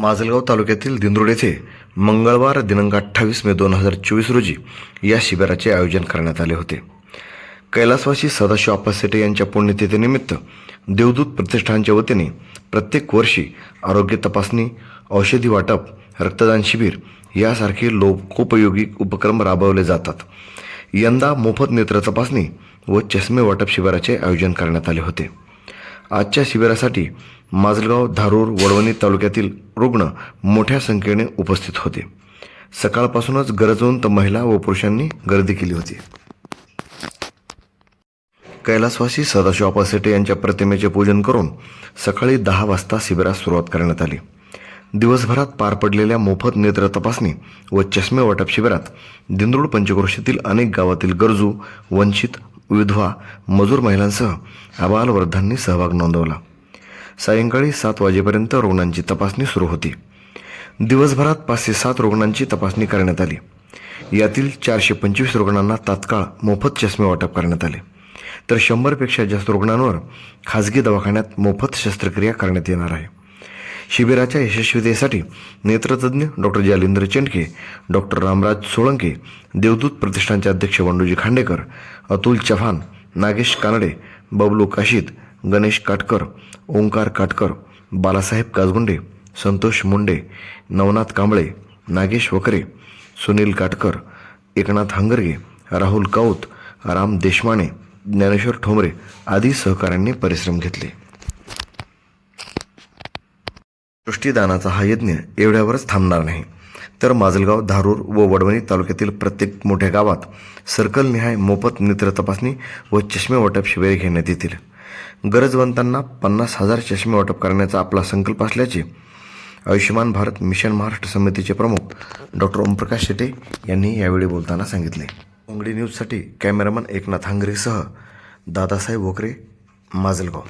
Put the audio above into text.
माजलगाव तालुक्यातील दिंद्रोड येथे मंगळवार दिनांक अठ्ठावीस मे दोन हजार चोवीस रोजी या शिबिराचे आयोजन करण्यात आले होते. कैलासवासी सदाशिव आप्पासेटे यांच्या पुण्यतिथीनिमित्त देवदूत प्रतिष्ठानच्या वतीने प्रत्येक वर्षी आरोग्य तपासणी औषधी वाटप रक्तदान शिबिर यासारखे लोकोपयोगी उपक्रम राबवले जातात. यंदा मोफत नेत्र तपासणी व चष्मे वाटप शिबिराचे आयोजन करण्यात आले होते. आजच्या शिबिरासाठी माजलगाव धारूर वडवणी तालुक्यातील रुग्ण मोठ्या संख्येने उपस्थित होते. सकाळपासूनच गरजवंत महिला व पुरुषांनी गर्दी केली होती. कैलासवासी सदाशिव आपासेटे यांच्या प्रतिमेचे पूजन करून सकाळी दहा वाजता शिबिरास सुरुवात करण्यात आली. दिवसभरात पार पडलेल्या मोफत नेत्र तपासणी व चष्मे वाटप शिबिरात दिंदूड पंचक्रोशीतील अनेक गावातील गरजू वंचित विधवा मजूर महिलांसह आबालवृद्धांनी सहभाग नोंदवला. सायंकाळी सात वाजेपर्यंत रुग्णांची तपासणी सुरू होती. दिवसभरात पाचशे सात रुग्णांची तपासणी करण्यात आली. यातील चारशे पंचवीस रुग्णांना तात्काळ मोफत चष्मे वाटप करण्यात आले. तर शंभरपेक्षा जास्त रुग्णांवर खाजगी दवाखान्यात मोफत शस्त्रक्रिया करण्यात येणार आहे. शिबिराच्या यशस्वीतेसाठी नेत्रतज्ञ डॉक्टर जालिंद्र चेंडके डॉक्टर रामराज सोळंके देवदूत प्रतिष्ठानचे अध्यक्ष वंडूजी खांडेकर अतुल चव्हाण नागेश कानडे बबलू काशीद गणेश काटकर ओंकार काटकर बालासाहेब काजगुंडे संतोष मुंडे नवनाथ कांबळे नागेश वकरे सुनील काटकर एकनाथ हंगरगे राहुल काऊत राम देशमाने ज्ञानेश्वर ठोंबरे आदी सहकाऱ्यांनी परिश्रम घेतले. दृष्टीदानाचा हा यज्ञ एवढ्यावरच थांबणार नाही. तर माजलगाव धारूर व वडवणी तालुक्यातील प्रत्येक मोठ्या गावात सर्कलनिहाय मोफत नेत्र तपासणी व चष्मे वाटप शिबिरे घेण्यात येतील. गरजवंतांना पन्नास हजार चष्मे वाटप करण्याचा आपला संकल्प असल्याचे आयुष्यमान भारत मिशन महाराष्ट्र समितीचे प्रमुख डॉक्टर ओमप्रकाश शेटे यांनी यावेळी बोलताना सांगितले. उंगडी न्यूजसाठी कॅमेरामन एकनाथ हांगरेसह दादासाहेब वोकरे माजलगाव.